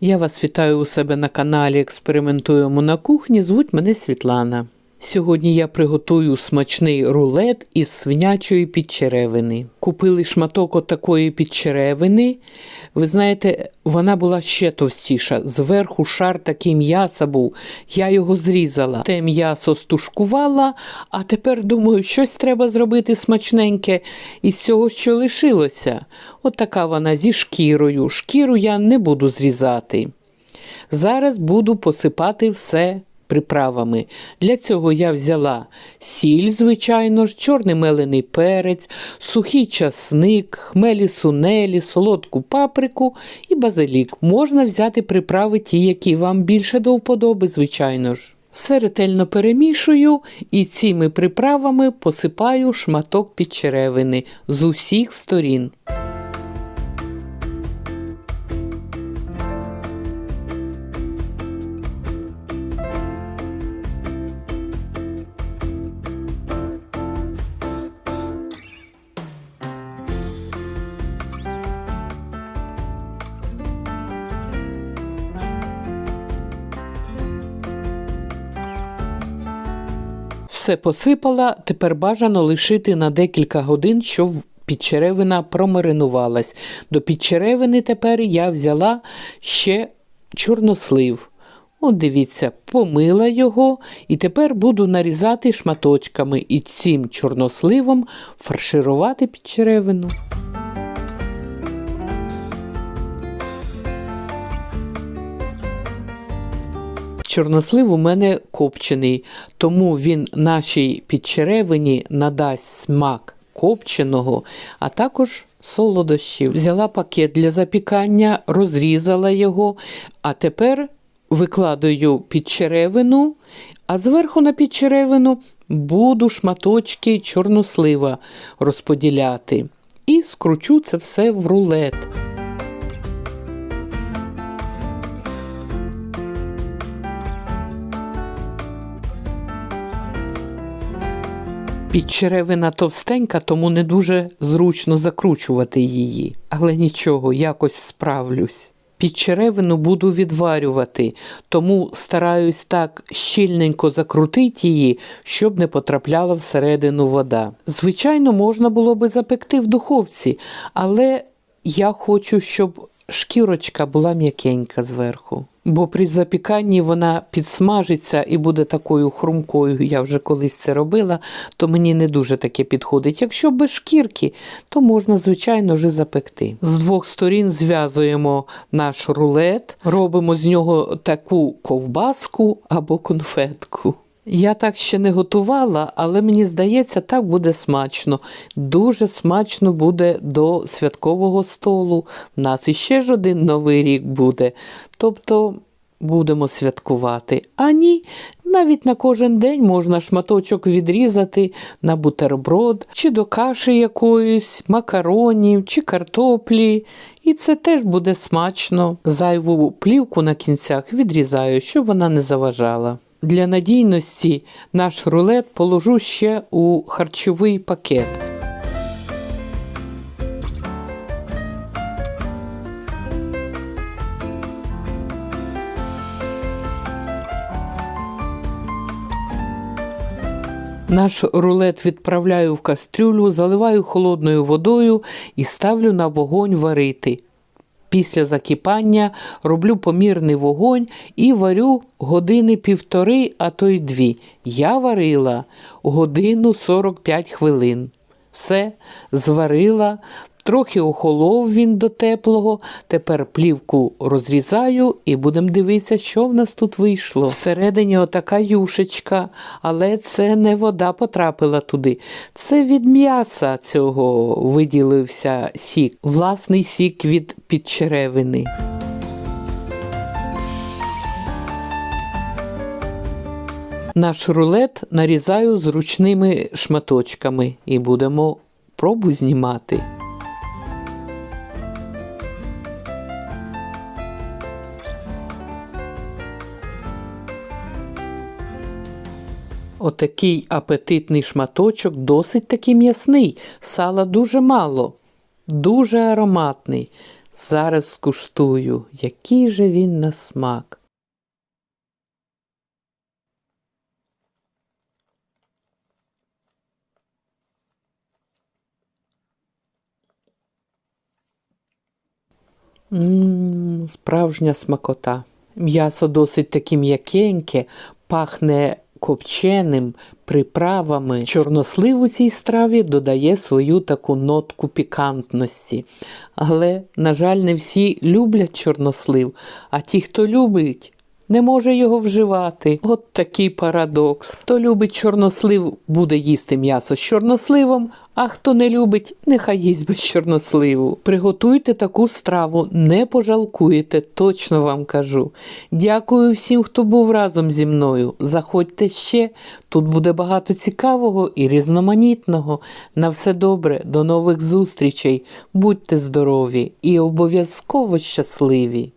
Я вас вітаю у себе на каналі Експериментуємо на кухні. Звуть мене Світлана. Сьогодні я приготую смачний рулет із свинячої підчеревини. Купили шматок отакої підчеревини. Ви знаєте, вона була ще товстіша. Зверху шар такий м'яса був. Я його зрізала. Те м'ясо стушкувала, а тепер думаю, щось треба зробити смачненьке із цього, що лишилося. От така вона зі шкірою. Шкіру я не буду зрізати. Зараз буду посипати все приправами. Для цього я взяла сіль, звичайно ж, чорний мелений перець, сухий часник, хмелі сунелі, солодку паприку і базилік. Можна взяти приправи ті, які вам більше до вподоби, звичайно ж. Все ретельно перемішую і цими приправами посипаю шматок підчеревини з усіх сторін. Все посипала, тепер бажано лишити на декілька годин, щоб підчеревина промаринувалась. До підчеревини тепер я взяла ще чорнослив. От дивіться, помила його і тепер буду нарізати шматочками і цим чорносливом фарширувати підчеревину. Чорнослив у мене копчений, тому він нашій підчеревині надасть смак копченого, а також солодощів. Взяла пакет для запікання, розрізала його, а тепер викладаю підчеревину, а зверху на підчеревину буду шматочки чорнослива розподіляти. І скручу це все в рулет. Підчеревина товстенька, тому не дуже зручно закручувати її. Але нічого, якось справлюсь. Підчеревину буду відварювати, тому стараюсь так щільненько закрутити її, щоб не потрапляла всередину вода. Звичайно, можна було би запекти в духовці, але я хочу, щоб шкірочка була м'якенька зверху. Бо при запіканні вона підсмажиться і буде такою хрумкою. Я вже колись це робила, то мені не дуже таке підходить. Якщо без шкірки, то можна, звичайно вже запекти. З двох сторін зв'язуємо наш рулет, робимо з нього таку ковбаску або конфетку. Я так ще не готувала, але мені здається, так буде смачно. Дуже смачно буде до святкового столу. У нас іще ж один новий рік буде. Тобто будемо святкувати. А ні, навіть на кожен день можна шматочок відрізати на бутерброд, чи до каші якоїсь, макаронів, чи картоплі. І це теж буде смачно. Зайву плівку на кінцях відрізаю, щоб вона не заважала. Для надійності наш рулет положу ще у харчовий пакет. Наш рулет відправляю в кастрюлю, заливаю холодною водою і ставлю на вогонь варити. Після закипання роблю помірний вогонь і варю години півтори, а то й дві. Я варила годину 45 хвилин. Все, зварила, трохи охолов він до теплого. Тепер плівку розрізаю і будемо дивитися, що в нас тут вийшло. Всередині отака юшечка, але це не вода потрапила туди. Це від м'яса цього виділився сік, власний сік від підчеревини. Наш рулет нарізаю зручними шматочками і будемо пробу знімати. Отакий апетитний шматочок, досить таки м'ясний. Сала дуже мало, дуже ароматний. Зараз скуштую, який же він на смак. Мм, справжня смакота. М'ясо досить таке м'якеньке, пахне копченим, приправами. Чорнослив у цій страві додає свою таку нотку пікантності. Але, на жаль, не всі люблять чорнослив, а ті, хто любить, не може його вживати. От такий парадокс. Хто любить чорнослив, буде їсти м'ясо з чорносливом, а хто не любить, нехай їсть без чорносливу. Приготуйте таку страву, не пожалкуєте, точно вам кажу. Дякую всім, хто був разом зі мною. Заходьте ще, тут буде багато цікавого і різноманітного. На все добре, до нових зустрічей. Будьте здорові і обов'язково щасливі!